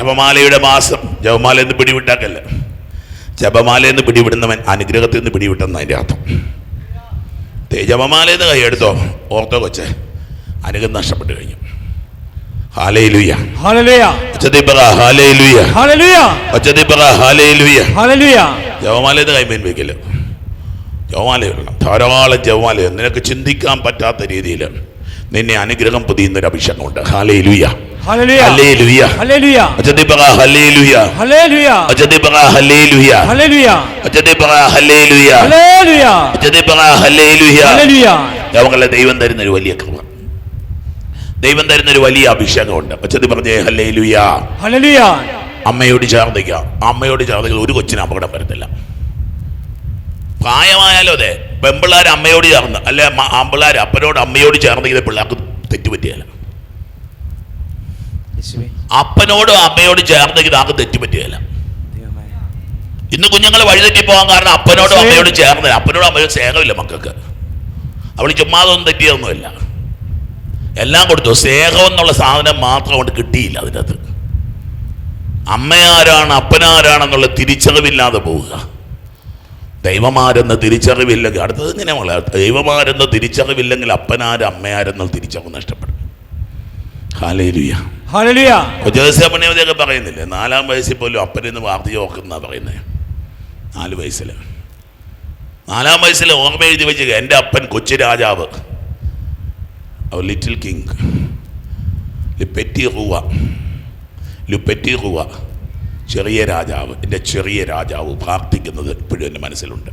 ജപമാലയുടെ മാസം. ജപമാല എന്ന് പിടിവിട്ടാക്കല്ല. ജപമാല എന്ന് പിടിവിടുന്നവൻ അനുഗ്രഹത്തിൽ നിന്ന് പിടിവിട്ടെന്ന് അതിന്റെ അർത്ഥം. ജപമാല എന്ന് കൈയെടുത്തോ. ഓർത്തോ കൊച്ചെ. അനുഗ്രഹം നഷ്ടപ്പെട്ടു കഴിഞ്ഞു. Hallelujah. കൈമേൻ വെക്കില്ല ജവമാല ഇടണം ധാരാളം ജവമാല നിനക്ക് ചിന്തിക്കാൻ പറ്റാത്ത രീതിയിൽ. നിന്നെ അനുഗ്രഹം അഭിഷേകമുണ്ട്. ഹാലേ ലുയ Hallelujah. ഹലേ Hallelujah. ഞങ്ങളെ ദൈവം തരുന്ന ഒരു വലിയ കൃപ. ദൈവം തരുന്ന ഒരു വലിയ അഭിഷേകമുണ്ട്. അച്ഛതി പറഞ്ഞേ ഹലേ ലുയ അമ്മയോട് ചേർന്നിക്ക അമ്മയോട് ചേർന്നെങ്കിൽ ഒരു കൊച്ചിന് അപകടം വരത്തില്ല പ്രായമായാലോ അതെ? പെമ്പിള്ളാർ അമ്മയോട് ചേർന്ന് അല്ലെ ആമ്പിള്ളാർ അപ്പനോട് അമ്മയോട് ചേർന്ന് ഇത് പിള്ളേർക്ക് തെറ്റുപറ്റിയല്ല. അപ്പനോടും അമ്മയോട് ചേർന്ന് ആർക്കും തെറ്റുപറ്റിയല്ല. ഇന്ന് കുഞ്ഞുങ്ങൾ വഴിതെറ്റി പോകാൻ കാരണം അപ്പനോടും അമ്മയോട് അമ്മയോടും ചേർന്ന് അപ്പനോടും അമ്മയോട് സ്നേഹമില്ല മക്കൾക്ക്. അവൾ ചുമ്മാതൊന്നും തെറ്റിയതൊന്നുമില്ല എല്ലാം കൊടുത്തു. സ്നേഹം എന്നുള്ള സാധനം മാത്രം കൊണ്ട് കിട്ടിയില്ല അതിനകത്ത്. അമ്മയാരാണ് അപ്പനാരാണെന്നുള്ള തിരിച്ചറിവില്ലാതെ പോവുക. ദൈവമാരെന്ന് തിരിച്ചറിവില്ലെങ്കിൽ അടുത്തത് ഇങ്ങനെ മോളെ ദൈവമാരെന്ന് തിരിച്ചറിവില്ലെങ്കിൽ അപ്പനാര് അമ്മയാരെന്ന് തിരിച്ചറിവ് നഷ്ടപ്പെടും. പറയുന്നില്ലേ? നാലാം വയസ്സിൽ പോലും അപ്പനെന്ന് വാർത്തയെ ഓർക്കുന്ന പറയുന്നത് നാല് വയസ്സിൽ നാലാം വയസ്സിൽ ഓർമ്മ എഴുതി വെച്ച് എന്റെ അപ്പൻ കൊച്ചു രാജാവ്. Little king. ലിപ്പെറ്റി ഹൂവ. ലുപ്പെറ്റി റുവ ചെറിയ രാജാവ് എന്റെ ചെറിയ രാജാവ് പ്രാർത്ഥിക്കുന്നത് ഇപ്പോഴും എന്റെ മനസ്സിലുണ്ട്.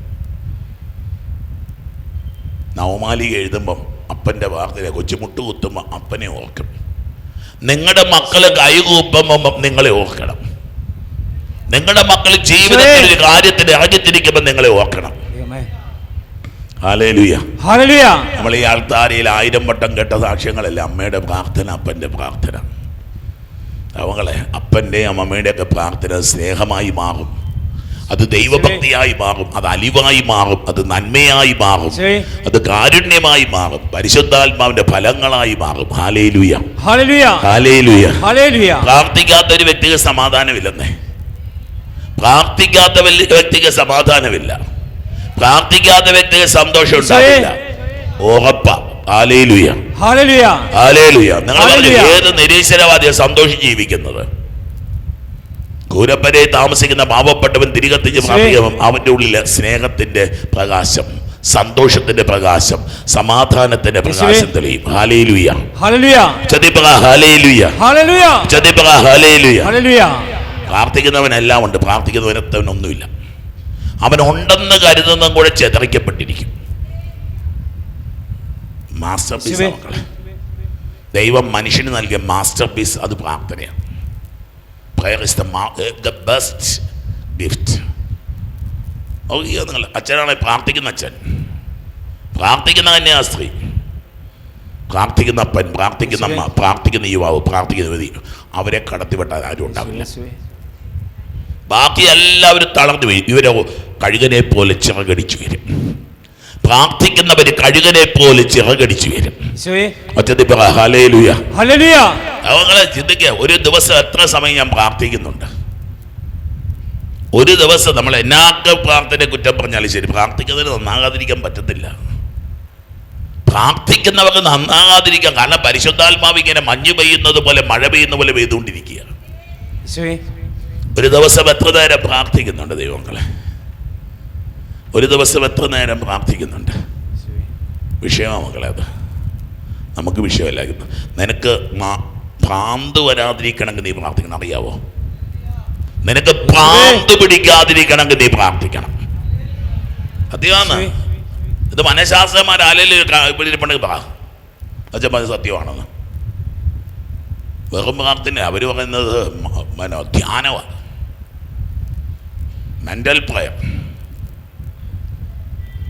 നവമാലിക എഴുതുമ്പം അപ്പന്റെ വാർത്തയിലെ കൊച്ചുമുട്ട് കുത്തുമ്പോൾ അപ്പനെ ഓർക്കും. നിങ്ങളുടെ മക്കൾ കൈകൂപ്പുമ്പം നിങ്ങളെ ഓർക്കണം. നിങ്ങളുടെ മക്കൾ ജീവിതത്തിൽ ഒരു കാര്യത്തിന് രാജ്യത്തിരിക്കുമ്പോൾ നിങ്ങളെ ഓർക്കണം. നമ്മൾ ഈ ആൾത്താരയിൽ ആയിരം വട്ടം കേട്ട സാക്ഷ്യങ്ങളല്ല? അമ്മയുടെ പ്രാർത്ഥന അപ്പന്റെ പ്രാർത്ഥന. അവങ്ങളെ അപ്പന്റെയും അമ്മയുടെയും ഒക്കെ പ്രാർത്ഥന സ്നേഹമായി മാറും. അത് ദൈവഭക്തിയായി മാറും. അത് അലിവായി മാറും. അത് നന്മയായി മാറും. അത് കാരുണ്യമായി മാറും. പരിശുദ്ധാത്മാവിന്റെ ഫലങ്ങളായി മാറും. പ്രാർത്ഥിക്കാത്ത ഒരു വ്യക്തിക്ക് സമാധാനമില്ലെന്നേ. പ്രാർത്ഥിക്കാത്ത വ്യക്തിക്ക് സമാധാനമില്ല. പ്രാർത്ഥിക്കാത്ത വ്യക്തിക്ക് സന്തോഷം ഉണ്ടാവില്ല. ഉറപ്പ. ആലേലുയ നിങ്ങൾ പറഞ്ഞു, ഹല്ലേലൂയ. ഏത് നിരീശ്വരവാദിയെ സന്തോഷിച്ച് ജീവിക്കുന്നത്? ഗൂരപ്പരെ താമസിക്കുന്ന പാവപ്പെട്ടവൻ തിരികത്തിച്ച് പ്രാർത്ഥിക്കുമ്പം അവന്റെ ഉള്ളിലെ സ്നേഹത്തിന്റെ പ്രകാശം സന്തോഷത്തിന്റെ പ്രകാശം സമാധാനത്തിന്റെ പ്രകാശം തെളിയും. Hallelujah hallelujah hallelujah. പ്രാർത്ഥിക്കുന്നവനെല്ലാം ഉണ്ട് പ്രാർത്ഥിക്കുന്നവനത്തവനൊന്നുമില്ല. അവൻ ഉണ്ടെന്ന് കരുതുന്നതും കൂടെ ചെതറിക്കപ്പെട്ടിരിക്കും. Master piece. മക്കളെ ദൈവം മനുഷ്യന് നൽകിയ മാസ്റ്റർ പീസ് അത് പ്രാർത്ഥനയാണ്. Prayer is the best gift നോക്കിയോ നിങ്ങൾ അച്ഛനാണ് പ്രാർത്ഥിക്കുന്ന അച്ഛൻ. പ്രാർത്ഥിക്കുന്ന തന്നെയാ സ്ത്രീ പ്രാർത്ഥിക്കുന്ന അപ്പൻ പ്രാർത്ഥിക്കുന്ന അമ്മ പ്രാർത്ഥിക്കുന്ന യുവാവ് പ്രാർത്ഥിക്കുന്ന വിധി അവരെ കടത്തിവിട്ടാൽ ആരും ഉണ്ടാവില്ല. ബാക്കി എല്ലാവരും തളർന്നു വരും ഇവരോ കഴുകനെ പോലെ ചിറകടിച്ചു വരും പ്രാർത്ഥിക്കുന്നവര് കഴുകനെ പോലെ ചിറകടിച്ചു വരും. അവങ്ങളെ ചിന്തിക്കുക ഒരു ദിവസം എത്ര സമയം ഞാൻ പ്രാർത്ഥിക്കുന്നുണ്ട്? ഒരു ദിവസം നമ്മൾ എന്നാക്ക പ്രാർത്ഥന കുറ്റം പറഞ്ഞാലും ശരി പ്രാർത്ഥിക്കുന്നതിന് നന്നാകാതിരിക്കാൻ പറ്റത്തില്ല. പ്രാർത്ഥിക്കുന്നവർക്ക് നന്നാകാതിരിക്കാം കാരണം പരിശുദ്ധാത്മാവ് ഇങ്ങനെ മഞ്ഞ് പെയ്യുന്നത് പോലെ മഴ പെയ്യുന്ന പോലെ പെയ്തുകൊണ്ടിരിക്കുക ഒരു ദിവസം എത്ര നേരം പ്രാർത്ഥിക്കുന്നുണ്ട് ദൈവങ്ങളെ? ഒരു ദിവസം എത്ര നേരം പ്രാർത്ഥിക്കുന്നുണ്ട്? വിഷയമാണ് മക്കളെ അത്? നമുക്ക് വിഷയമല്ല. ഇത് നിനക്ക് ഭ്രാന്ത് വരാതിരിക്കണമെങ്കിൽ നീ പ്രാർത്ഥിക്കണം. അറിയാവോ? നിനക്ക് ഭ്രാന്ത് പിടിക്കാതിരിക്കണമെങ്കിൽ നീ പ്രാർത്ഥിക്കണം. സത്യമാണ്? ഇത് പറ. അച്ഛൻ പറഞ്ഞ സത്യമാണെന്ന്. വെറും പ്രാർത്ഥന അവർ പറയുന്നത് ധ്യാനമാണ് മെന്റൽ പ്രയർ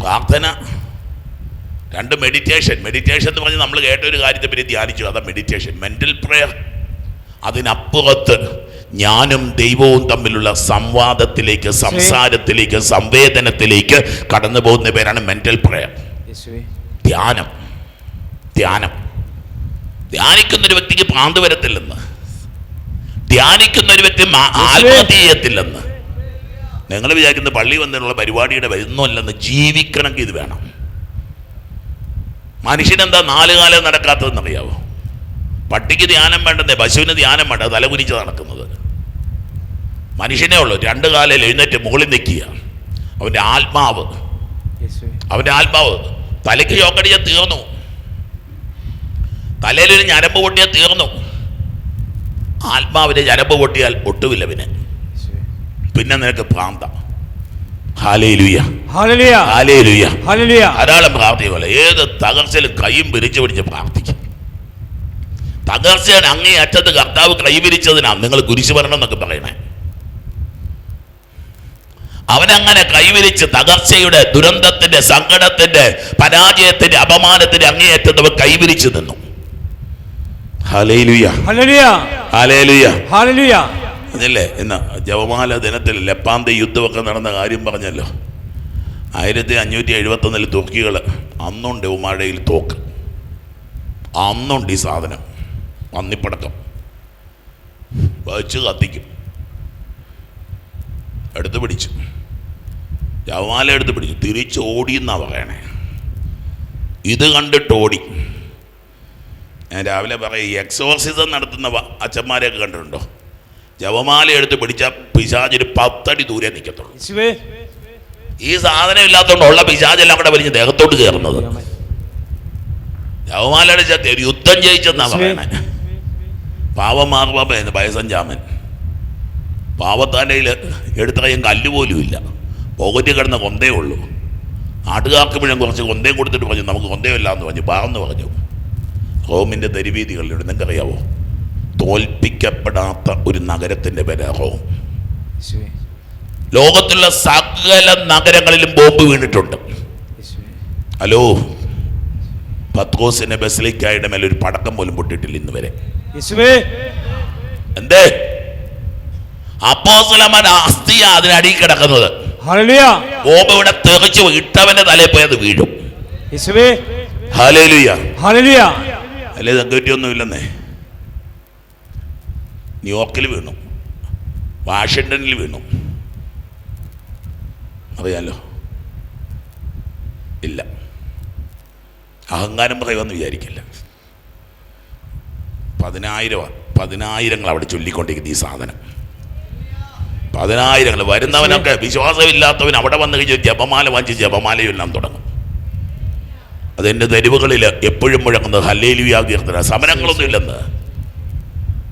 പ്രാർത്ഥന രണ്ട് മെഡിറ്റേഷൻ മെഡിറ്റേഷൻ എന്ന് പറഞ്ഞാൽ നമ്മൾ കേട്ട ഒരു കാര്യത്തെ പറ്റി ധ്യാനിച്ചു. അതാ മെഡിറ്റേഷൻ മെന്റൽ പ്രയർ അതിനപ്പുറത്ത് ഞാനും ദൈവവും തമ്മിലുള്ള സംവാദത്തിലേക്ക് സംസാരത്തിലേക്ക് സംവേദനത്തിലേക്ക് കടന്നു പോകുന്ന പേരാണ് മെന്റൽ പ്രയർ ധ്യാനം. ധ്യാനം. ധ്യാനിക്കുന്ന ഒരു വ്യക്തിക്ക് ഭ്രാന്ത് വരത്തില്ലെന്ന്. ധ്യാനിക്കുന്ന ഒരു വ്യക്തി ആത്മതീയത്തില്ലെന്ന് ആത്മഹത്യ ചെയ്യത്തില്ലെന്ന്. നിങ്ങൾ വിചാരിക്കുന്ന പള്ളി വന്നിട്ടുള്ള പരിപാടിയുടെ വരുന്നല്ലെന്ന് ജീവിക്കണമെങ്കിൽ ഇത് വേണം. മനുഷ്യനെന്താ നാല് കാലം നടക്കാത്തതെന്നറിയാവോ? പട്ടിക്ക് ധ്യാനം വേണ്ടെന്നേ പശുവിന് ധ്യാനം വേണ്ട തലകുനിച്ച് നടക്കുന്നത്. മനുഷ്യനേ ഉള്ളൂ രണ്ട് കാലം എഴുന്നേറ്റ് മുകളിൽ നിൽക്കുക. അവന്റെ ആത്മാവ്. അവന്റെ ആത്മാവ്. തലയ്ക്ക് ചോക്കടിയാൽ തീർന്നു. തലയിലൊരു ഞരമ്പ് പൊട്ടിയാൽ തീർന്നു. ആത്മാവിന്റെ ഞരമ്പ് പൊട്ടിയാൽ ഒട്ടുമില്ല പിന്നെ. പിന്നെ നിനക്ക് ഹല്ലേലൂയ ധാരാളം പ്രാർത്ഥിക്കുമല്ലോ ഏത് തകർച്ചയിലും കൈയും പിരിച്ചു പിടിച്ച് പ്രാർത്ഥിക്കും. തകർച്ചയാണ് അങ്ങേ അറ്റത്ത് കർത്താവ് കൈവിരിച്ചതിനാണ്. നിങ്ങൾ കുരിശു വരണം എന്നൊക്കെ പറയണേ. അവനങ്ങനെ കൈവിരിച്ച് തകർച്ചയുടെ ദുരന്തത്തിന്റെ സങ്കടത്തിന്റെ പരാജയത്തിന്റെ അപമാനത്തിന്റെ അങ്ങേയറ്റത്ത് അവൻ കൈവിരിച്ചു നിന്നു. ഹലേലുയാ. ഹലേലുയാ. ഹലേലുയാ. ഹലേലുയാ. അതല്ലേ ഇന്ന് ജപമാല ദിനത്തിൽ ലപ്പാന്ത യുദ്ധമൊക്കെ നടന്ന കാര്യം പറഞ്ഞല്ലോ. ആയിരത്തി അഞ്ഞൂറ്റി എഴുപത്തൊന്നിൽ തുർക്കികൾ അന്നുണ്ട് ഉമാഴയിൽ തോക്ക്. അന്നുണ്ട് ഈ സാധനം. പന്നിപ്പടക്കം വച്ച് കത്തിക്കും. എടുത്ത് പിടിച്ചു. ജവമാല എടുത്ത് പിടിച്ചു. തിരിച്ച് ഓടിയെന്നാ പറയണേ. ഇത് കണ്ടിട്ട് ഓടി. ഞാൻ രാവിലെ പറയും എക്സോർസിസം നടത്തുന്ന അച്ഛന്മാരെയൊക്കെ കണ്ടിട്ടുണ്ടോ? ജപമാല എടുത്ത് പിടിച്ച പിശാചൊരു പത്തടി ദൂരെ നിൽക്കത്തുള്ളൂ. ഈ സാധനം ഇല്ലാത്തതുകൊണ്ട് ഉള്ള പിശാചെല്ലാം കൂടെ വലിഞ്ഞ് ദേഹത്തോട്ട് കയറുന്നത്. ജപമാല അടിച്ച യുദ്ധം ജയിച്ചെന്നാ പറയണേ. പാവം മാർപ്പാപ്പ പയസഞ്ചാമൻ. പാവത്താനയിൽ എടുത്തറയും കല്ല് പോലും ഇല്ല. പോകറ്റി കിടന്ന കൊന്തേ ഉള്ളൂ. നാട്ടുകാർക്ക് മുഴുവൻ കുറച്ച് കൊന്തയും കൊടുത്തിട്ട് പറഞ്ഞു നമുക്ക് കൊന്തയല്ല എന്ന് പറഞ്ഞു പാവെന്ന് പറഞ്ഞു. റോമിന്റെ തെരുവീതികളിലൂടെ നിങ്ങൾക്കറിയാവോ? തോൽപ്പിക്കപ്പെടാത്ത ഒരു നഗരത്തിന്റെ പേര് റോം ലോകത്തുള്ള സകല നഗരങ്ങളിലും ബോംബ് വീണിട്ടുണ്ട്. ഹലോ. പത്രോസിന്റെ ബസിലിക്കായുടെ മേലെ ഒരു പടക്കം പോലും പൊട്ടിയിട്ടില്ല ഇന്ന് വരെ എന്തേ? അപ്പോസലമൻ അസ്ഥിയാ അതിനടി കിടക്കുന്നത്. ബോംബ് ഇവിടെ തെറിച്ചു ഇട്ടവന്റെ തലയിൽ പോയത് വീഴും. ഹാലേലുയ അല്ലേ ഒന്നും ഇല്ലെന്നേ ന്യൂയോർക്കിൽ വീണു. വാഷിങ്ടണിൽ വീണു. അറിയാലോ? ഇല്ല. അഹങ്കാരം പറയുമെന്ന് വിചാരിക്കില്ല. പതിനായിരം പതിനായിരങ്ങൾ അവിടെ ചൊല്ലിക്കൊണ്ടിരിക്കുന്ന ഈ സാധനം. പതിനായിരങ്ങൾ വരുന്നവനൊക്കെ വിശ്വാസമില്ലാത്തവൻ അവിടെ വന്നു കഴിഞ്ഞാൽ ജപമാല വാങ്ങിച്ച് ജപമാലയെല്ലാം തുടങ്ങും. അതെന്റെ തെരുവുകളിൽ എപ്പോഴും മുഴങ്ങുന്നത് ഹല്ലേലുയാ കീർത്തന. സമരങ്ങളൊന്നും ഇല്ലെന്ന്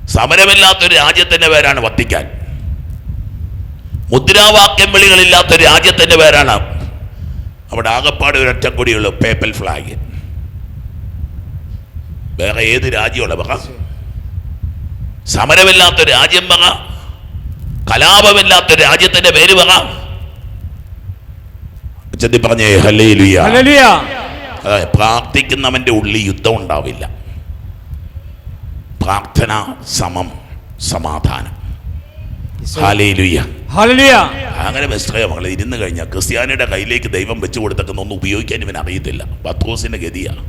സമരമില്ലാത്തൊരു രാജ്യത്തിന്റെ പേരാണ് വത്തിക്കാൻ. മുദ്രാവാക്യം വിളികളില്ലാത്തൊരു രാജ്യത്തിന്റെ പേരാണ് അവിടെ ആകപ്പാട് ഒരൊറ്റം കൂടിയുള്ള പേപ്പൽ ഫ്ലാഗ് വേറെ ഏത് രാജ്യമുള്ള വക സമരമില്ലാത്തൊരു രാജ്യം വക കലാപമില്ലാത്തൊരു രാജ്യത്തിന്റെ പേര് വക ചെത്തി പറഞ്ഞേ ഹലേ ഹല്ലേലൂയ. പ്രാർത്ഥിക്കുന്നവന്റെ ഉള്ളിൽ യുദ്ധം ഉണ്ടാവില്ല. പ്രാർത്ഥന സമം സമാധാനം. അങ്ങനെ ബെസ്റ്റ് മകളെ ഇരുന്ന് കഴിഞ്ഞാൽ ക്രിസ്ത്യാനിയുടെ കയ്യിലേക്ക് ദൈവം വെച്ചു കൊടുത്തൊക്കെ ഒന്നും ഉപയോഗിക്കാൻ ഇവൻ അറിയത്തില്ല. പത്രോസിന്റെ ഗതിയാണ്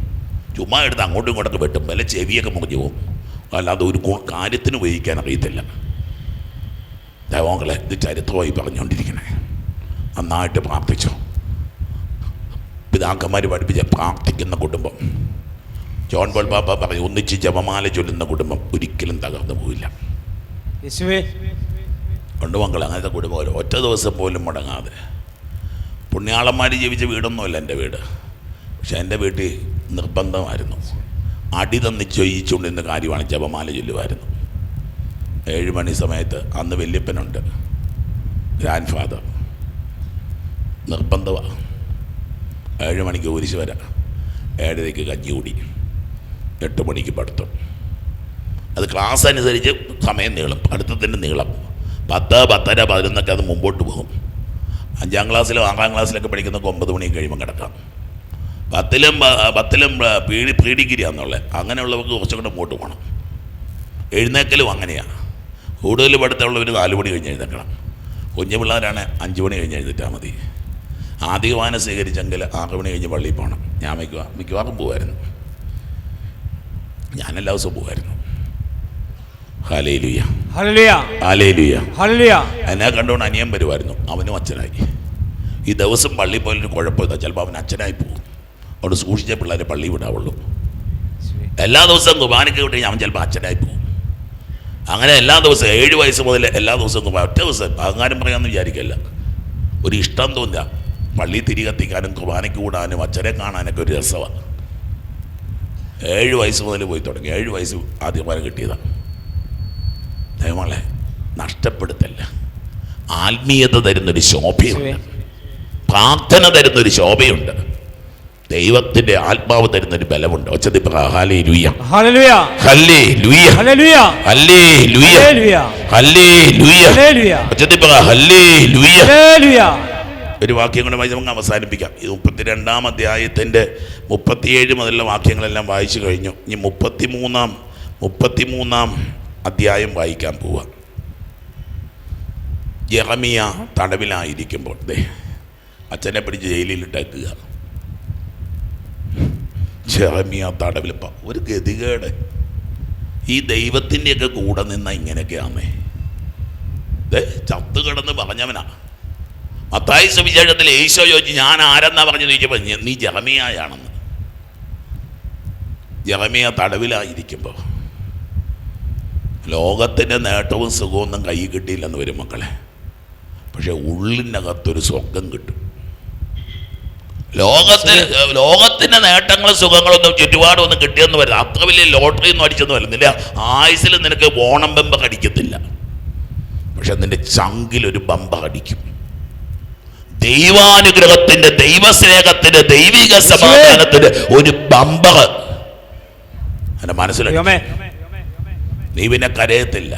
ചുമ്മാ എടുത്ത് അങ്ങോട്ടും ഇങ്ങോട്ടൊക്കെ വെട്ടും. വല്ല ചെവിയൊക്കെ മുറിഞ്ഞു പോകും. അല്ലാതെ ഒരു കാര്യത്തിന് ഉപയോഗിക്കാൻ അറിയത്തില്ല. ദൈവങ്ങളെ ഇത് ചരിത്രമായി പറഞ്ഞുകൊണ്ടിരിക്കണേ. നന്നായിട്ട് പ്രാർത്ഥിച്ചു. പിതാക്കന്മാർ പഠിപ്പിച്ച പ്രാർത്ഥിക്കുന്ന കുടുംബം. ജോൺ പോൾ ബാബ പറഞ്ഞു ഒന്നിച്ച് ജപമാല ചൊല്ലുന്ന കുടുംബം ഒരിക്കലും തകർന്നു പോവില്ല. യേശുവേ. ഉണ്ട് മക്കൾ അങ്ങനത്തെ കുടുംബം ഒറ്റ ദിവസം പോലും മുടങ്ങാതെ. പുണ്യാളന്മാർ ജീവിച്ച വീടൊന്നുമല്ല എന്റെ വീട്. പക്ഷെ എന്റെ വീട്ടിൽ നിർബന്ധമായിരുന്നു. അടി തന്നി ചെയ്യിച്ചുകൊണ്ടിരുന്ന കാര്യമാണ് ജപമാല ചൊല്ലുമായിരുന്നു ഏഴ് മണി സമയത്ത് അന്ന് വല്യപ്പനുണ്ട് ഗ്രാൻഡ് ഫാദർ നിർബന്ധമാണ് ഏഴ് മണിക്ക് കുരിശ് വരാം. ഏഴരയ്ക്ക് കഞ്ഞി കൂടി. എട്ട് മണിക്ക് പഠിത്തം. അത് ക്ലാസ് അനുസരിച്ച് സമയം നീളും. പഠിത്തത്തിന്റെ നീളം. പത്ത് പത്തര പതിനൊന്നൊക്കെ അത് മുമ്പോട്ട് പോകും. അഞ്ചാം ക്ലാസ്സിലും ആറാം ക്ലാസ്സിലൊക്കെ പഠിക്കുന്നൊക്കെ ഒമ്പത് മണി കഴിയുമ്പോൾ കിടക്കാം. പത്തിലും പത്തിലും പീഡി പ്രീ ഡിഗ്രി ആണെന്നുള്ളത് അങ്ങനെയുള്ളവർക്ക് കുറച്ചും കൂടെ മുമ്പോട്ട് പോകണം എഴുന്നേക്കലും അങ്ങനെയാണ് കൂടുതൽ പഠിത്തമുള്ളവർ നാല് മണി കഴിഞ്ഞ് എഴുന്നേക്കണം. കുഞ്ഞു പിള്ളേരാണ് അഞ്ച് മണി കഴിഞ്ഞ് എഴുന്നേറ്റാൽ മതി. ആദ്യവാനം സ്വീകരിച്ചെങ്കിൽ ആറ് മണി കഴിഞ്ഞ് പള്ളിയിൽ പോകണം. ഞാൻ മിക്കവാറും മിക്കവാറും പോകുമായിരുന്നു ഞാൻ എല്ലാ ദിവസവും പോകുമായിരുന്നു എന്നെ കണ്ടുകൊണ്ട് അനിയൻ വരുമായിരുന്നു അവനും അച്ഛനായി. ഈ ദിവസം പള്ളി പോയാലൊരു കുഴപ്പമില്ല. ചിലപ്പോൾ അവൻ അച്ഛനായി പോകും. അവിടെ സൂക്ഷിച്ച പിള്ളേരെ പള്ളി വിടാവുള്ളൂ. എല്ലാ ദിവസവും കുർബാനയ്ക്ക് വിട്ട് അവൻ ചിലപ്പോൾ അച്ഛനായി പോകും. അങ്ങനെ എല്ലാ ദിവസവും ഏഴ് വയസ്സ് മുതൽ എല്ലാ ദിവസവും കുർബാന ഒറ്റ ദിവസം. അഹങ്കാരം പറയാമെന്ന് വിചാരിക്കല്ല. ഒരു ഇഷ്ടം തോന്നുക പള്ളി തിരികെത്തിക്കാനും കുർബാനയ്ക്ക് കൂടാനും അച്ഛനെ കാണാനൊക്കെ ഒരു രസമാണ് ഏഴ് വയസ്സ് മുതൽ പോയി തുടങ്ങി. ഏഴ് വയസ്സ് ആദ്യമായി കിട്ടിയതാണ്. ദൈവങ്ങളെ നഷ്ടപ്പെടുത്തല്ല. ആത്മീയത തരുന്നൊരു ശോഭയുണ്ട്. പ്രാർത്ഥന തരുന്നൊരു ശോഭയുണ്ട്. ദൈവത്തിന്റെ ആത്മാവ് തരുന്ന ഒരു ബലമുണ്ട് ഒച്ചതി ഒരു വാക്യം കൂടെ വായിച്ച് നമുക്ക് അവസാനിപ്പിക്കാം. ഈ മുപ്പത്തിരണ്ടാം അധ്യായത്തിന്റെ മുപ്പത്തിയേഴ് മുതലുള്ള വാക്യങ്ങളെല്ലാം വായിച്ചു കഴിഞ്ഞു. ഇനി മുപ്പത്തിമൂന്നാം മുപ്പത്തിമൂന്നാം അധ്യായം വായിക്കാൻ പോവുക ജറമിയ തടവിലായിരിക്കുമ്പോൾ ദേ അച്ഛനെ പിടിച്ച് ജയിലിലിട്ടേക്കുക ജറമിയ തടവിൽ ഇപ്പം ഒരു ഗതികേട്. ഈ ദൈവത്തിന്റെയൊക്കെ കൂടെ നിന്ന ഇങ്ങനെയൊക്കെയാന്നേ. ദേ ചത്തു കിടന്ന് പറഞ്ഞവനാ. മത്തായി സുവിശേഷത്തിൽ ഈശോ ചോദിച്ചു ഞാൻ ആരെന്നാ പറഞ്ഞു ചോദിച്ചപ്പോൾ "ഞ- നീ ജഹമിയായാണെന്ന് ജഹമിയ തടവിലായിരിക്കുമ്പോൾ ലോകത്തിന്റെ നേട്ടവും ഒന്നും കൈ കിട്ടിയില്ലെന്ന് വരും മക്കളെ. പക്ഷെ ഉള്ളിനകത്തൊരു സ്വർഗം കിട്ടും. ലോകത്തിൽ ലോകത്തിന്റെ നേട്ടങ്ങളും സുഖങ്ങളൊന്നും ചുറ്റുപാടൊന്നും കിട്ടിയെന്ന് വരില്ല. അത്ര വലിയ ലോട്ടറി ഒന്നും അടിച്ചെന്ന് വരുന്നില്ല. ആയുസിൽ നിനക്ക് ഓണം ബമ്പ അടിക്കത്തില്ല പക്ഷെ നിന്റെ ചങ്കിലൊരു ബമ്പ അടിക്കും ദൈവാനുഗ്രഹത്തിന്റെ ദൈവസ്നേഹത്തിന്റെ ദൈവിക സമാധാനത്തിന്റെ ഒരു ബമ്പർ എന്റെ മനസ്സിലായി? നീ പിന്നെ കരയത്തില്ല.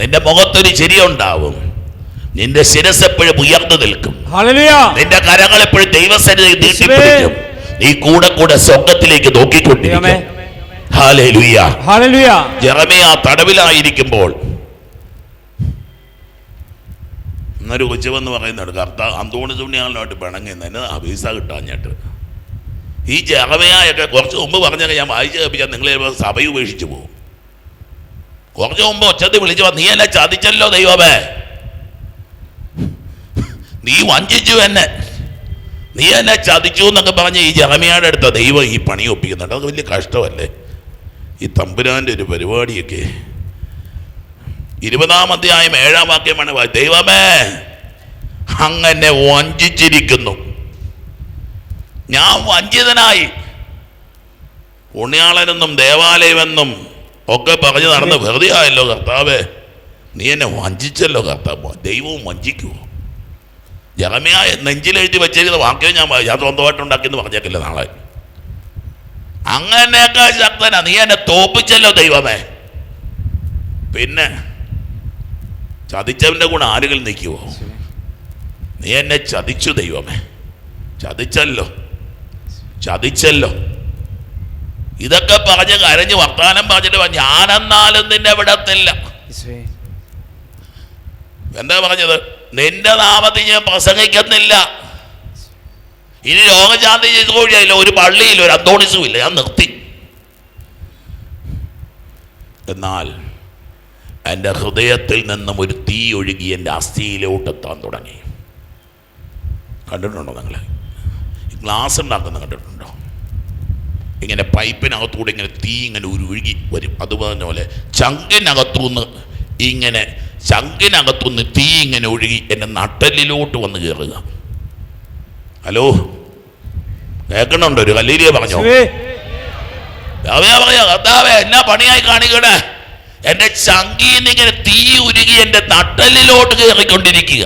നിന്റെ മുഖത്തൊരു ചിരിയുണ്ടാവും. നിന്റെ ശിരസ് എപ്പോഴും ഉയർന്നു നിൽക്കും. നിന്റെ കരങ്ങൾ എപ്പോഴും ദൈവസന്നിധി നീട്ടിപ്പിടിക്കും. നീ കൂടെ കൂടെ സ്വർഗത്തിലേക്ക് നോക്കിക്കൊണ്ടിരിക്കും. ജെറമിയ തടവിലായിരിക്കുമ്പോൾ എന്നൊരു കൊച്ചുവെന്ന് പറയുന്നുണ്ട്. കർത്താവ് അന്തോണി തുണിയാളിനോട്ട് പിണങ്ങുന്നതിന് ആ വീസ കിട്ടാഞ്ഞിട്ട്. ഈ ജെറമയായൊക്കെ കുറച്ച് മുമ്പ് പറഞ്ഞൊക്കെ ഞാൻ വായിച്ചു കേൾപ്പിച്ചാൽ നിങ്ങളെ ചിലപ്പോൾ സഭ ഉപേക്ഷിച്ച് പോകും. കുറച്ച് മുമ്പ് ഒച്ചത്തിൽ വിളിച്ചു നീ എന്നെ ചതിച്ചല്ലോ ദൈവമേ. നീ വഞ്ചിച്ചു എന്നെ. നീ എന്നെ ചതിച്ചു എന്നൊക്കെ പറഞ്ഞ് ഈ ജെറമിയയുടെ അടുത്ത ദൈവം ഈ പണി ഒപ്പിക്കുന്നുണ്ട്. അത് വലിയ കഷ്ടമല്ലേ? ഈ തമ്പുരാന്റെ ഒരു പരിപാടിയൊക്കെ. ഇരുപതാം അധ്യായം ഏഴാം വാക്യമാണ് ദൈവമേ അങ്ങനെ വഞ്ചിച്ചിരിക്കുന്നു. ഞാൻ വഞ്ചിതനായി. പുണ്യാളനെന്നും ദേവാലയമെന്നും ഒക്കെ പറഞ്ഞു നടന്ന് വെറുതെ ആയല്ലോ കർത്താവേ. നീ എന്നെ വഞ്ചിച്ചല്ലോ കർത്താവ്. ദൈവവും വഞ്ചിക്കുമോ ജറമയായ നെഞ്ചിലെഴുതി വെച്ചിരിക്കുന്ന വാക്യം ഞാൻ ഞാൻ സ്വന്തമായിട്ട് ഉണ്ടാക്കിയെന്ന് പറഞ്ഞേക്കില്ല നാളെ. അങ്ങനെയൊക്കെ ശക്തനാ. നീ എന്നെ തോപ്പിച്ചല്ലോ ദൈവമേ. പിന്നെ ചതിച്ചവന്റെ കൂടെ ആരുകൾ നിൽക്കുമോ നീ എന്നെ ചതിച്ചു ദൈവമേ. ചതിച്ചല്ലോ. ചതിച്ചല്ലോ. ഇതൊക്കെ പറഞ്ഞ് കരഞ്ഞ് വർത്താനം പറഞ്ഞിട്ട് ഞാനെന്നാലും നിന്നെ വിടത്തില്ല. എന്താ പറഞ്ഞത്? നിന്റെ നാമത്തിൽ ഞാൻ പ്രസംഗിക്കുന്നില്ല. ഇനി രോഗശാന്തി ചെയ്തു കഴിയില്ല ഒരു പള്ളിയിൽ ഒരു അന്തോണിസും ഇല്ല. ഞാൻ നിർത്തി. എന്നാൽ എന്റെ ഹൃദയത്തിൽ നിന്നും ഒരു തീ ഒഴുകി എന്റെ അസ്ഥിയിലോട്ട് എത്താൻ തുടങ്ങി. കണ്ടിട്ടുണ്ടോ നിങ്ങൾ ഗ്ലാസ് ഉണ്ടാക്കുന്ന കണ്ടിട്ടുണ്ടോ? ഇങ്ങനെ പൈപ്പിനകത്തൂടെ ഇങ്ങനെ തീ ഇങ്ങനെ ഒരു ഒഴുകി വരും. അത് പറഞ്ഞ പോലെ ചങ്കിനകത്തുനിന്ന് ഇങ്ങനെ ചങ്കിനകത്തുനിന്ന് തീ ഇങ്ങനെ ഒഴുകി എന്റെ നട്ടലിലോട്ട് വന്ന് കയറുക. ഹലോ? കേൾക്കണുണ്ടോ ഒരു കല്ലീരിയ പറഞ്ഞോ? പറയാ കർത്താവേ എന്നാ പണിയായി കാണിക്കണേ? എന്റെ ചങ്കിന്ന് ഇങ്ങനെ തീ ഉരുകി എന്റെ നട്ടലിലോട്ട് കയറിക്കൊണ്ടിരിക്കുക.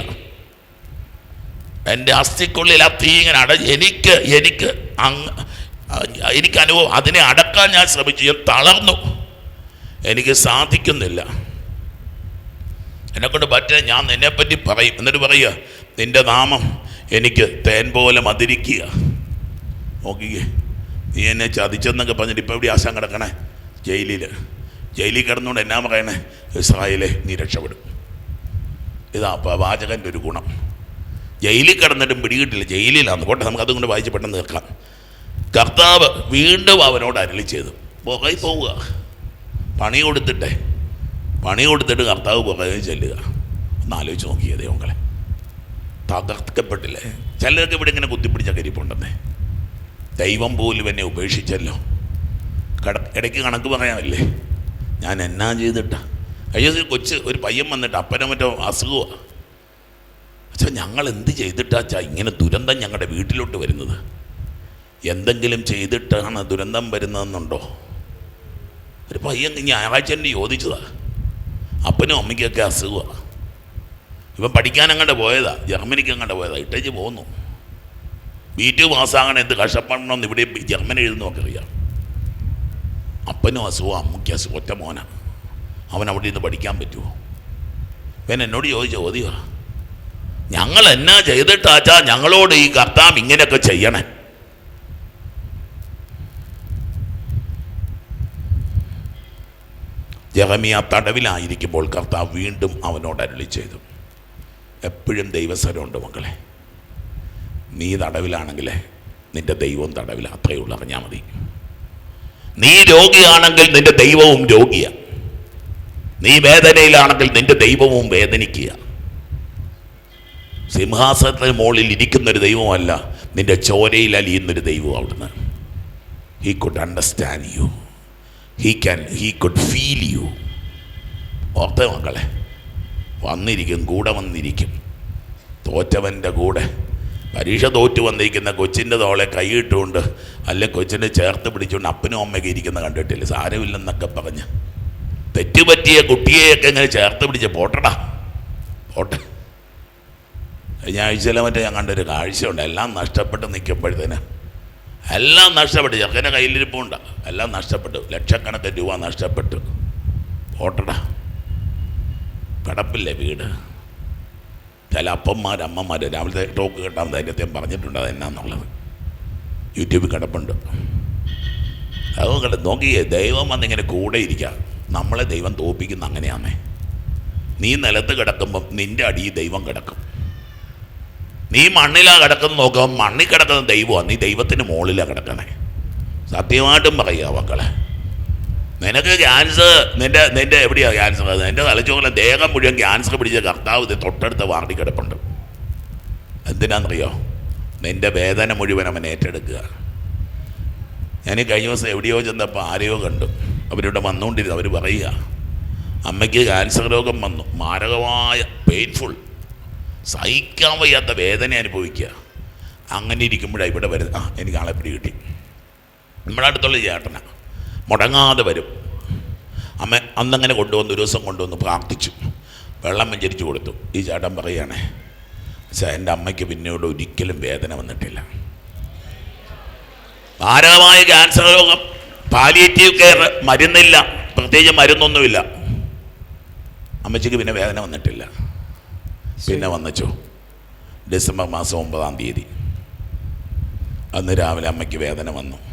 എന്റെ അസ്ഥിക്കുള്ളിൽ ആ തീ ഇങ്ങനെ അട എനിക്ക് എനിക്ക് അങ്ങ് എനിക്ക് അനുഭവം അതിനെ അടക്കാൻ ഞാൻ ശ്രമിച്ചു. ഞാൻ തളർന്നു. എനിക്ക് സാധിക്കുന്നില്ല. എന്നെക്കൊണ്ട് പറ്റില്ല ഞാൻ നിന്നെപ്പറ്റി പറയും. എന്നിട്ട് പറയുക നിന്റെ നാമം എനിക്ക് തേൻ പോലെ മതിരിക്കുക നോക്കിക്കേ നീ എന്നെ ചതിച്ചെന്നൊക്കെ പറഞ്ഞിട്ട് ഇപ്പം എവിടെ ആശാൻ കിടക്കണേ? ജയിലിൽ ജയിലിൽ കിടന്നുകൊണ്ട് എന്നാ പറയണേ ഇസ്രായേലെ നീ രക്ഷപ്പെടും. ഇതാ പ്രവാചകന്റെ ഒരു ഗുണം. ജയിലിൽ കിടന്നിട്ടും പിടികിട്ടില്ല. ജയിലിലാണ് പോട്ടെ നമുക്ക് അതുകൊണ്ട് വായിച്ച് പെട്ടെന്ന് തീർക്കാം. കർത്താവ് വീണ്ടും അവനോട് അരളി ചെയ്തു. പുറകെ പോവുക. പണി കൊടുത്തിട്ടെ. പണി കൊടുത്തിട്ട് കർത്താവ് പുറകെ ചെല്ലുക. ഒന്ന് ആലോചിച്ച് നോക്കിയേ ദൈവങ്ങളെ. തകർക്കപ്പെട്ടില്ലേ? ചിലർക്ക് ഇവിടെ ഇങ്ങനെ കുത്തിപ്പിടിച്ച കരിപ്പുണ്ടെന്നേ. ദൈവം പോലും എന്നെ ഉപേക്ഷിച്ചല്ലോ. കട ഇടയ്ക്ക് കണക്ക് പറയാമല്ലേ ഞാൻ എന്നാ ചെയ്തിട്ടാ? അയ്യോ കൊച്ച് ഒരു പയ്യൻ വന്നിട്ട് അപ്പനെ മറ്റോ അസുഖമാണ് അച്ഛാ ഞങ്ങൾ എന്ത് ചെയ്തിട്ടാ അച്ഛാ ഇങ്ങനെ ദുരന്തം ഞങ്ങളുടെ വീട്ടിലോട്ട് വരുന്നത്? എന്തെങ്കിലും ചെയ്തിട്ടാണ് ദുരന്തം വരുന്നതെന്നുണ്ടോ? ഒരു പയ്യൻ ഞായറാഴ്ച എന്റെ ചോദിച്ചതാ. അപ്പനും അമ്മയ്ക്കൊക്കെ അസുഖമാണ് ഇവൻ പഠിക്കാൻ അങ്ങോട്ട് പോയതാ ജർമ്മനിക്ക് അങ്ങോട്ട് പോയതാ ഇട്ടേച്ച് പോന്നു. ബി ടു പാസ്സാകണം എന്ത് കഷ്ടപ്പെടണമെന്ന് ഇവിടെ ജർമ്മനി എഴുതുന്നൊക്കെ അറിയാം. അപ്പനും അസുഖം അമ്മയ്ക്ക് അസുഖം ഒറ്റ മോനാ. അവൻ അവിടെ നിന്ന് പഠിക്കാൻ പറ്റുമോ പിന്നെ എന്നോട് ചോദിച്ച ചോദ്യമാ ഞങ്ങൾ എന്നാ ചെയ്തിട്ടാച്ചാ ഞങ്ങളോട് ഈ കർത്താവ് ഇങ്ങനെയൊക്കെ ചെയ്യണേ? ജഹമിയ തടവിലായിരിക്കുമ്പോൾ കർത്താവ് വീണ്ടും അവനോട് അരളി ചെയ്തു. എപ്പോഴും ദൈവസ്വരമുണ്ട് മക്കളെ. നീ തടവിലാണെങ്കിലേ നിന്റെ ദൈവം തടവില അത്രയുള്ള അറിഞ്ഞാൽ മതി. നീ രോഗിയാണെങ്കിൽ നിന്റെ ദൈവവും രോഗിയാണ് നീ വേദനയിലാണെങ്കിൽ നിന്റെ ദൈവവും വേദനിക്കുക. സിംഹാസനത്തിന് മുകളിൽ ഇരിക്കുന്നൊരു ദൈവമല്ല നിന്റെ ചോരയിൽ അലിയുന്നൊരു ദൈവം അവിടുന്ന്. He could understand you he can he could feel you ഓർത്ത മക്കളെ വന്നിരിക്കും കൂടെ വന്നിരിക്കും. തോറ്റവന്റെ കൂടെ. പരീക്ഷ തോറ്റു വന്നിരിക്കുന്ന കൊച്ചിന്റെ തോളെ കൈയിട്ടുകൊണ്ട് അല്ലെ കൊച്ചിനെ ചേർത്ത് പിടിച്ചുകൊണ്ട് അപ്പനും അമ്മയൊക്കെ ഇരിക്കുന്ന കണ്ടിട്ടില്ല? സാരമില്ലെന്നൊക്കെ പറഞ്ഞ്. തെറ്റുപറ്റിയ കുട്ടിയെയൊക്കെ ഇങ്ങനെ ചേർത്ത് പിടിച്ച് പോട്ടടാ. പോട്ടെ. കഴിഞ്ഞ ആഴ്ചയിലെ മറ്റേ ഞാൻ കണ്ടൊരു കാഴ്ചയുണ്ട്. എല്ലാം നഷ്ടപ്പെട്ട് നിൽക്കുമ്പോഴത്തേന്. എല്ലാം നഷ്ടപ്പെട്ടു. ചെറുക്കന്റെ കയ്യിലിരിപ്പുണ്ട്. എല്ലാം നഷ്ടപ്പെട്ടു. ലക്ഷക്കണക്കിന് രൂപ നഷ്ടപ്പെട്ടു. പോട്ടടാ. കിടപ്പില്ലേ വീട്? ചില അപ്പന്മാർ അമ്മമാർ രാവിലത്തെ ടോക്ക് കേട്ടാൽ ധൈര്യത്തെയും പറഞ്ഞിട്ടുണ്ട് അതെന്നാന്നുള്ളത്. യൂട്യൂബിൽ കിടപ്പുണ്ട്. അതുകൊണ്ട് നോക്കിയേ ദൈവം വന്നിങ്ങനെ കൂടെ ഇരിക്കുക നമ്മളെ ദൈവം തോപ്പിക്കുന്ന അങ്ങനെയാണേ നീ നിലത്ത് കിടക്കുമ്പം നിന്റെ അടിയിൽ ദൈവം കിടക്കും. നീ മണ്ണിലാ കിടക്കുന്ന നോക്കുമ്പോൾ മണ്ണിൽ കിടക്കുന്ന ദൈവമാണ് നീ ദൈവത്തിന് മുകളിലാണ് കിടക്കണേ. സത്യമായിട്ടും പറയുക മക്കളെ. നിനക്ക് ക്യാൻസർ നിന്റെ നിന്റെ എവിടെയാ ക്യാൻസർ? നിന്റെ തലച്ചോറിലെ ദേഹം മുഴുവൻ ക്യാൻസർ പിടിച്ച കർത്താവ് തൊട്ടടുത്ത വാർഡി കിടപ്പുണ്ട്. എന്തിനാണെന്നറിയോ നിന്റെ വേദന മുഴുവൻ അവൻ ഏറ്റെടുക്കുക. ഞാൻ കഴിഞ്ഞ ദിവസം എവിടെയോ ചെന്നപ്പോൾ ആരെയോ കണ്ടു. അവരിവിടെ വന്നുകൊണ്ടിരുന്നു. അവർ പറയുക അമ്മയ്ക്ക് ക്യാൻസർ രോഗം വന്നു. മാരകമായ പെയിൻഫുൾ സഹിക്കാൻ വയ്യാത്ത വേദന അനുഭവിക്കുക. അങ്ങനെ ഇരിക്കുമ്പോഴാണ് ഇവിടെ വരുന്നത്. ആ എനിക്ക് ആളെ പിടി കിട്ടി നമ്മുടെ അടുത്തുള്ള ചേട്ടന. മുടങ്ങാതെ വരും. അമ്മ അന്നങ്ങനെ കൊണ്ടുവന്ന് ഒരു ദിവസം കൊണ്ടുവന്ന് പ്രാർത്ഥിച്ചു. വെള്ളം വഞ്ചരിച്ചു കൊടുത്തു. ഈ ചേട്ടൻ പറയുകയാണേ പക്ഷേ എന്റെ അമ്മയ്ക്ക് പിന്നീട് ഒരിക്കലും വേദന വന്നിട്ടില്ല. മാരകമായ ക്യാൻസർ രോഗം പാലിയേറ്റീവ് കെയർ മരുന്നില്ല പ്രത്യേകിച്ച് മരുന്നൊന്നുമില്ല. അമ്മച്ചിക്ക് പിന്നെ വേദന വന്നിട്ടില്ല. പിന്നെ വന്നച്ചോ. ഡിസംബർ മാസം ഒമ്പതാം തീയതി. അന്ന് രാവിലെ അമ്മയ്ക്ക് വേദന വന്നു.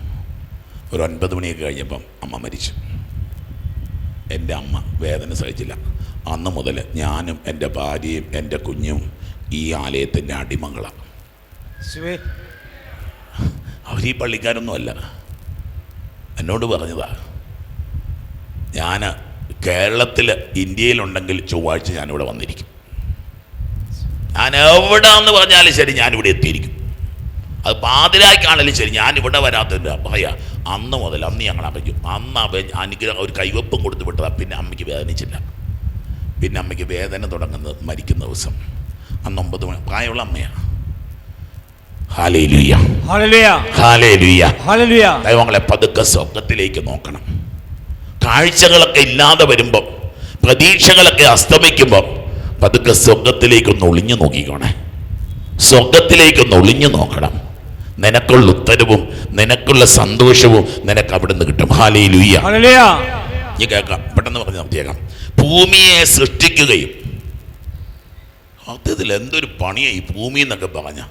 ഒരു ഒൻപത് മണിയൊക്കെ കഴിഞ്ഞപ്പം അമ്മ മരിച്ചു. എന്റെ അമ്മ വേദന സഹിച്ചില്ല. അന്ന് മുതൽ ഞാനും എന്റെ ഭാര്യയും എന്റെ കുഞ്ഞും ഈ ആലയത്തിന്റെ അടിമകളാണ് അവർ ഈ പള്ളിക്കാരൊന്നുമല്ല എന്നോട് പറഞ്ഞതാ ഞാൻ കേരളത്തിൽ ഇന്ത്യയിലുണ്ടെങ്കിൽ ചൊവ്വാഴ്ച ഞാനിവിടെ വന്നിരിക്കും. ഞാൻ എവിടെയാണെന്ന് പറഞ്ഞാലും ശരി ഞാനിവിടെ എത്തിയിരിക്കും. അത് പാതിരാക്കാണെങ്കിലും ശരി ഞാൻ ഇവിടെ വരാത്തതിന്റെ പറയാ അന്ന് മുതൽ അന്ന് ഞങ്ങൾ അമ്മയ്ക്കും അന്ന് അവ അനുഗ്രഹം ഒരു കൈവപ്പും കൊടുത്ത് വിട്ടതാ. പിന്നെ അമ്മയ്ക്ക് വേദനിച്ചില്ല. പിന്നെ അമ്മയ്ക്ക് വേദന തുടങ്ങുന്നത് മരിക്കുന്ന ദിവസം. അന്ന് ഒമ്പത് മണി പ്രായമുള്ള അമ്മയാണ് ദൈവങ്ങളെ പതുക്കെ സ്വർഗത്തിലേക്ക് നോക്കണം. കാഴ്ചകളൊക്കെ ഇല്ലാതെ വരുമ്പം പ്രതീക്ഷകളൊക്കെ അസ്തമിക്കുമ്പം പതുക്കെ സ്വർഗത്തിലേക്കൊന്ന് ഒളിഞ്ഞു നോക്കിക്കോണേ. സ്വർഗത്തിലേക്കൊന്ന് ഒളിഞ്ഞു നോക്കണം. നിനക്കുള്ള ഉത്തരവും നിനക്കുള്ള സന്തോഷവും നിനക്ക് അവിടെ നിന്ന് കിട്ടും. ഹാലേ ലുയ്യ ഇനി കേൾക്കാം. പെട്ടെന്ന് പറഞ്ഞ് നിർത്തിയേക്കാം ഭൂമിയെ സൃഷ്ടിക്കുകയും. അത്യത്തിൽ എന്തൊരു പണിയാണ് ഈ ഭൂമി എന്നൊക്കെ പറഞ്ഞ.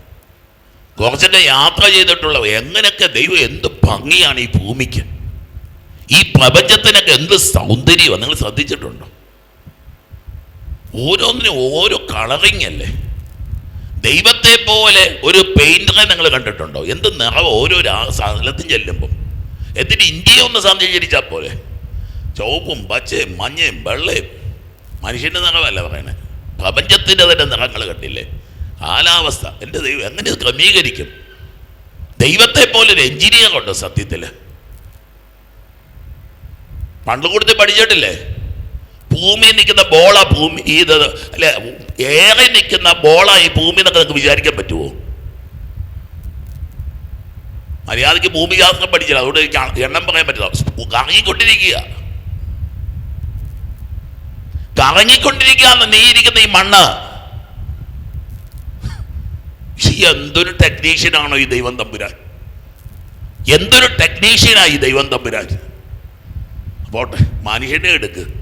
കുറച്ചൊക്കെ യാത്ര ചെയ്തിട്ടുള്ള എങ്ങനെയൊക്കെ ദൈവം എന്ത് ഭംഗിയാണ് ഈ ഭൂമിക്ക്. ഈ പ്രപഞ്ചത്തിനൊക്കെ എന്ത് സൗന്ദര്യമാണ് നിങ്ങൾ ശ്രദ്ധിച്ചിട്ടുണ്ടോ? ഓരോന്നിനും ഓരോ കളറിങ് അല്ലേ? ദൈവത്തെ പോലെ ഒരു പെയിന്ററെ നിങ്ങൾ കണ്ടിട്ടുണ്ടോ? എന്ത് നിറവ് ഓരോ സ്ഥലത്തും ചെല്ലുമ്പം. എന്നിട്ട് ഇന്ത്യയെ ഒന്ന് സഞ്ചരിച്ചാൽ പോലെ ചുവപ്പും പച്ചയും മഞ്ഞയും വെള്ളയും. മനുഷ്യന്റെ നിറമല്ല പറയണേ. പ്രപഞ്ചത്തിന്റെ തന്നെ നിറങ്ങൾ കണ്ടില്ലേ? കാലാവസ്ഥ. എന്റെ ദൈവം എങ്ങനെ ക്രമീകരിക്കും? ദൈവത്തെ പോലെ ഒരു എഞ്ചിനീയർ ഉണ്ട് സത്യത്തിൽ പണ്ട് കൊടുത്ത് പഠിച്ചിട്ടില്ലേ? ഭൂമിയിൽ നിൽക്കുന്ന ബോള ഭൂമി ഇത് അല്ലെ ഏറെ നിൽക്കുന്ന ബോള ഈ ഭൂമി എന്നൊക്കെ നിങ്ങൾക്ക് വിചാരിക്കാൻ പറ്റുമോ മര്യാദയ്ക്ക് ഭൂമിശാസ്ത്രം പഠിച്ചില്ല അതുകൊണ്ട് എനിക്ക് എണ്ണം പറയാൻ പറ്റില്ല. കറങ്ങിക്കൊണ്ടിരിക്കുക. കറങ്ങിക്കൊണ്ടിരിക്കുകയാണ് നീ ഇരിക്കുന്ന ഈ മണ്ണ്. എന്തൊരു ടെക്നീഷ്യനാണോ ഈ ദൈവം തമ്പുരാൻ? എന്തൊരു ടെക്നീഷ്യനായി ദൈവം തമ്പുരാൻ? പോട്ടെ മനുഷ്യനെ എടുക്ക്.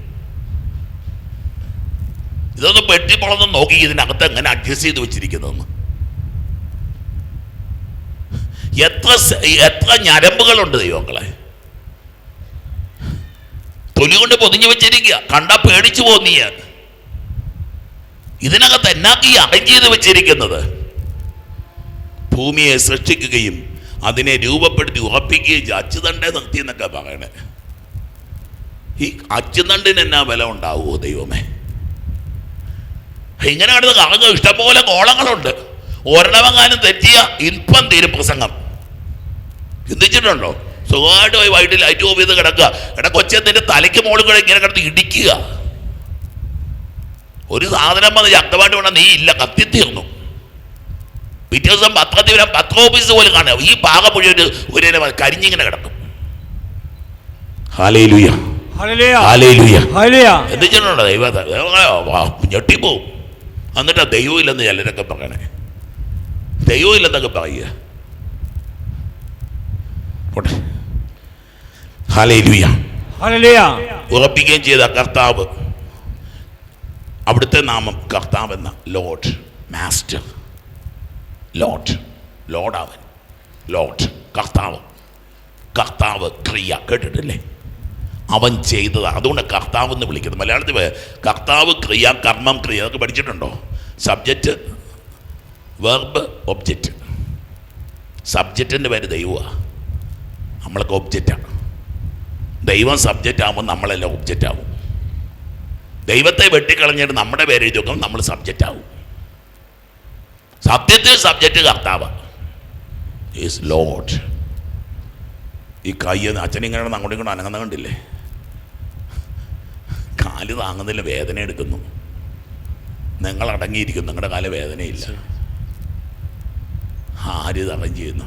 ഇതൊന്ന് പെട്ടിപ്പൊളന്ന് നോക്കി ഇതിനകത്ത് എങ്ങനെ അഡ്ജസ്റ്റ് ചെയ്ത് വെച്ചിരിക്കുന്നതെന്ന്. എത്ര എത്ര ഞരമ്പുകളുണ്ട് ദൈവങ്ങളെ. തൊലി കൊണ്ട് പൊതിഞ്ഞു വെച്ചിരിക്കുക. കണ്ട പേടിച്ചു പോന്നിയ ഇതിനകത്ത് എന്നാക്കി അറേഞ്ച് ചെയ്ത് വെച്ചിരിക്കുന്നത്? ഭൂമിയെ സൃഷ്ടിക്കുകയും അതിനെ രൂപപ്പെടുത്തി ഉറപ്പിക്കുകയും. അച്ചുതണ്ടേ നിർത്തി എന്നൊക്കെ പറയണേ. ഈ അച്ചുതണ്ടിന് എന്നാ വില ഉണ്ടാവുമോ ദൈവമേ? ഇങ്ങനെ കിടന്ന് കറങ്ങും ഇഷ്ടംപോലെ കോളങ്ങളുണ്ട് ഒരെണ്ണമെങ്ങാനും തെറ്റിയ ഇൻപം തീരും പ്രസംഗം. ചിന്തിച്ചിട്ടുണ്ടോ? സുഖമായിട്ട് പോയി വൈകിട്ട് ലൈറ്റ് ഓഫ് ചെയ്ത് കിടക്കുക. എടാ കൊച്ചെന്നിന്റെ തലയ്ക്ക് മുകളിൽ കൂടെ ഇങ്ങനെ കിടന്ന് ഇടിക്കുക. ഒരു സാധനം വന്ന് ശക്തമായിട്ട് വേണം നീ ഇല്ല കത്തിത്തീർന്നു പിറ്റേ ദിവസം പത്രത്തിൽ വരാൻ പത്ര ഓഫീസ് പോലും കാണുക. ഈ പാകം മുഴുവൻ ഒരു കരിഞ്ഞിങ്ങനെ കിടക്കും. ഹല്ലേലൂയ എന്തിച്ചിട്ടുണ്ടോ ദൈവത്തെ ഞെട്ടിപ്പോവും. എന്നിട്ടാ ദൈവമില്ലെന്ന് ചിലരൊക്കെ പറയണേ. ദൈവമില്ലെന്നൊക്കെ പറയുക. പോട്ടെ. ഹാലേലുയ ഹല്ലേലൂയ. ഉറപ്പിക്കുകയും ചെയ്ത കർത്താവ്. അവിടുത്തെ നാമം കർത്താവ് എന്ന ലോഡ് മാസ്റ്റർ ലോഡ് ലോഡാവൻ ലോഡ് കർത്താവ് കർത്താവ് ക്രിയ. കേട്ടിട്ടില്ലേ? അവൻ ചെയ്തത്. അതുകൊണ്ട് കർത്താവ് എന്ന് വിളിക്കുന്നത് മലയാളത്തിൽ കർത്താവ് ക്രിയ കർമ്മം ക്രിയ. അതൊക്കെ പഠിച്ചിട്ടുണ്ടോ? സബ്ജക്റ്റ് വെർബ് ഒബ്ജക്റ്റ് സബ്ജക്റ്റിന്റെ പേര് ദൈവമാണ് നമ്മളൊക്കെ ഒബ്ജക്റ്റാണ് ദൈവം സബ്ജക്റ്റ് ആകുമ്പോൾ നമ്മളെല്ലാം ഒബ്ജക്റ്റ് ആവും. ദൈവത്തെ വെട്ടിക്കളഞ്ഞിട്ട് നമ്മുടെ പേര് എഴുതി വെക്കുമ്പോൾ നമ്മൾ സബ്ജക്റ്റ് ആവും. സത്യത്തിൽ സബ്ജക്റ്റ് കർത്താവ്. ഈസ് ലോഡ് ഈ കയ്യെന്ന് അച്ഛനിങ്ങനെ അങ്ങോട്ടും ഇങ്ങോട്ടും അനങ്ങുന്ന കണ്ടില്ലേ? കാൽ താങ്ങുന്നില്ല വേദന എടുക്കുന്നു. നിങ്ങൾ അടങ്ങിയിരിക്കും നിങ്ങളുടെ കാല വേദനയില്ല. ആര് അറേഞ്ച് ചെയ്യുന്നു?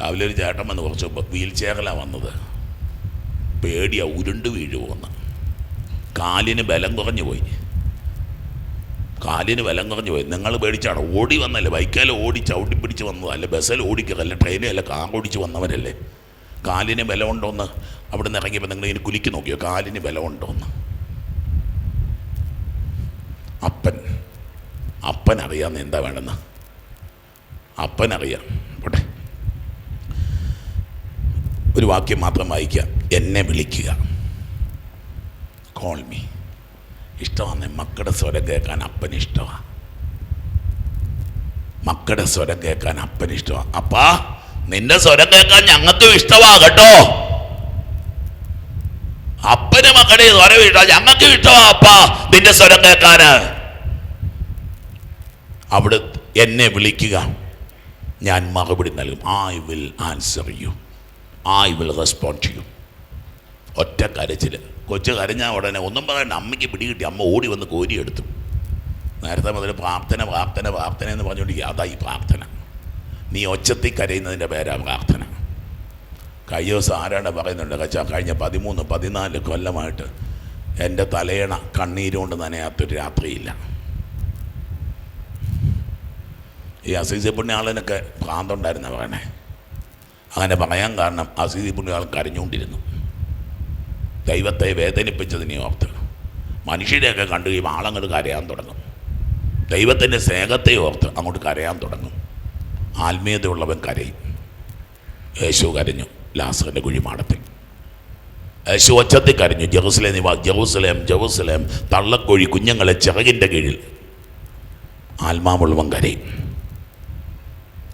രാവിലെ ഒരു ചേട്ടൻ വന്ന് കുറച്ച് വീൽ ചെയറിലാണ് വന്നത്. പേടിയാ ഉരുണ്ട് വീഴുമെന്ന് കാലിന് ബലം കുറഞ്ഞു പോയി. കാലിന് ബലം കുറഞ്ഞു പോയി. നിങ്ങൾ പേടിച്ചാണ്? ഓടി വന്നല്ലേ? ബൈക്കാലും ഓടി ചവിട്ടി പിടിച്ച് വന്നതല്ല ബസ്സിൽ ഓടിക്കല്ല ട്രെയിനിലല്ല കാർ ഓടിച്ച് വന്നവരല്ലേ? കാലിന് ബലമുണ്ടോന്ന് അവിടെ നിന്ന് ഇറങ്ങിയപ്പോൾ നിങ്ങൾ ഇങ്ങനെ കുലുക്കി നോക്കിയോ? കാലിന് ബലമുണ്ടോന്ന്? അപ്പൻ. അപ്പൻ അറിയാമെന്ന് എന്താ വേണമെന്ന് അപ്പൻ അറിയാം പോട്ടെ. ഒരു വാക്യം മാത്രം വായിക്കാം എന്നെ വിളിക്കുക. കോൾ മീ ഇഷ്ടമാണ് മക്കളുടെ സ്വരം കേൾക്കാൻ അപ്പന് ഇഷ്ടമാണ് മക്കളുടെ സ്വരം കേൾക്കാൻ അപ്പന് ഇഷ്ടമാണ് അപ്പാ നിന്റെ സ്വരം കേൾക്കാൻ ഞങ്ങൾക്കും ഇഷ്ടമാ കേട്ടോ. അപ്പന് മകളെ വരവിട്ടാ ഞങ്ങൾക്ക് ഇഷ്ടമാ അപ്പാ നിന്റെ സ്വരം കേൾക്കാന് അവിടെ എന്നെ വിളിക്കുക. ഞാൻ മറുപടി നൽകും. I will answer you I will respond ചെയ്യും ഒറ്റ കരച്ചിൽ. കൊച്ചു കരഞ്ഞാൽ ഉടനെ. ഒന്നും പറയണ്ട. അമ്മയ്ക്ക് പിടികിട്ടി അമ്മ ഓടി വന്ന് കോരി എടുത്തു നേരത്തെ മുതൽ പ്രാർത്ഥന പ്രാർത്ഥന പ്രാർത്ഥന എന്ന് പറഞ്ഞുകൊണ്ടിരിക്കുക അതായി പ്രാർത്ഥന. നീ ഒച്ചത്തിൽ കരയുന്നതിന്റെ പേരാ പ്രാർത്ഥന. ദിവസം ആരാണ്ട് പറയുന്നുണ്ട് കച്ചാ കഴിഞ്ഞ പതിമൂന്ന് പതിനാല് കൊല്ലമായിട്ട് എന്റെ തലയണ കണ്ണീരുകൊണ്ട് നനയാത്തൊരു രാത്രിയില്ല. ഈ അസീസി പുണ്യാളനൊക്കെ ഭ്രാന്തുണ്ടായിരുന്ന പറയണേ? അങ്ങനെ പറയാൻ കാരണം അസീസി പുണ്യാൾ കരഞ്ഞുകൊണ്ടിരുന്നു. ദൈവത്തെ വേദനിപ്പിച്ചതിനെ ഓർത്ത്. മനുഷ്യരെയൊക്കെ കണ്ടു ഈ ആളങ്ങൾ കരയാൻ തുടങ്ങും. ദൈവത്തിന്റെ സ്നേഹത്തെ ഓർത്ത് അങ്ങോട്ട് കരയാൻ തുടങ്ങും. ആത്മീയതയുള്ളവൻ കരയും. യേശു കരഞ്ഞു. ലാസറിന്റെ കുഴിമാടത്തിൽ. യേശു ഒച്ചത്തിൽ കരഞ്ഞു. ജെറുസലേം നിവാ ജെറുസലേം ജെറുസലേം തള്ളക്കോഴി കുഞ്ഞുങ്ങളെ ചിറകിന്റെ കീഴിൽ. ആത്മാവുള്ളവൻ കരയും.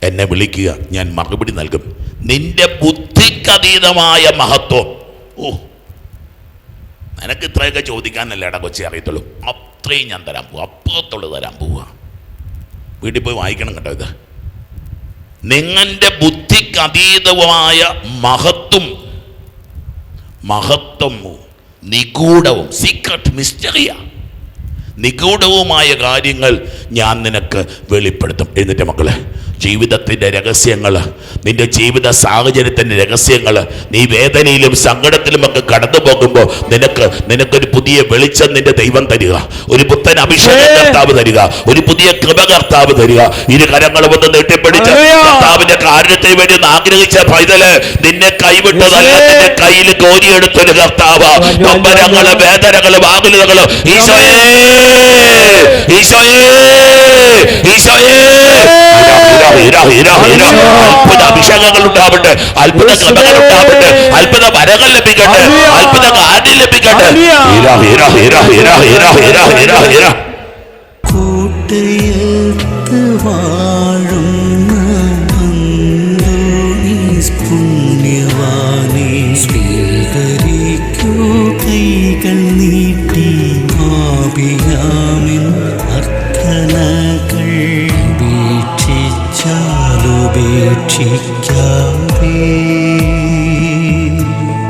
എന്നെ വിളിക്കുക ഞാൻ മറുപടി നൽകും. നിന്റെ ബുദ്ധിക്കതീതമായ മഹത്വം. ഓ നിനക്ക് ഇത്രയൊക്കെ ചോദിക്കാനല്ലേ ഇട കൊച്ചി അറിയത്തുള്ളൂ. അത്രയും ഞാൻ തരാൻ പോവാ. അപ്പുറത്തുള്ളത് തരാൻ പോവുക വീട്ടിൽ പോയി വായിക്കണം കേട്ടോ ഇത്. നിങ്ങളുടെ ബുദ്ധിക്ക് അതീതവുമായ മഹത്വം. മഹത്വം നിഗൂഢവും സീക്രട്ട് മിസ്റ്ററിയ നിഗൂഢവുമായ കാര്യങ്ങൾ ഞാൻ നിനക്ക് വെളിപ്പെടുത്തും. എന്നിട്ട് മക്കളെ ജീവിതത്തിന്റെ രഹസ്യങ്ങൾ നിന്റെ ജീവിത സാഹചര്യത്തിന്റെ രഹസ്യങ്ങൾ നീ വേദനയിലും സങ്കടത്തിലുമൊക്കെ കടന്നു പോകുമ്പോൾ നിനക്ക് നിനക്കൊരു പുതിയ വെളിച്ചം നിന്റെ ദൈവം തരിക. ഒരു പുത്തൻ അഭിഷേകർത്താവ് തരിക. ഒരു പുതിയ കൃപ കർത്താവ് തരിക. ഇരു കരങ്ങളും ഒന്ന് നീട്ടിപ്പിടിച്ച്. കർത്താവിന്റെ കാരണത്തിന് വേണ്ടി ഒന്ന് ആഗ്രഹിച്ച പൈതൽ നിന്നെ കൈവിട്ടതല്ല. നിന്റെ കയ്യിൽ കോരിയെടുത്തൊരു കർത്താവ്. നൊമ്പരങ്ങൾ വേദനകൾ വാകുലതകൾ ഈശോയേ. ഈശോയേ ഈശോയേ. അത്ഭുത അഭിഷേകങ്ങൾ ഉണ്ടാവട്ടെ. അത്ഭുത കൃപകൾ ഉണ്ടാവട്ടെ. അത്ഭുത വരകൾ ലഭിക്കട്ടെ. അത്ഭുത കാര്യം ലഭിക്കട്ടെ. കൂട്ടയത്ത് അന്തോണീസ് പുണ്യവാനെ സ്വീകരിക്കൂ. കൈകൾ നീട്ടി ആപിയാമിൻ അർത്ഥനകൾ വീക്ഷിച്ചാലുപേക്ഷിക്കാതെ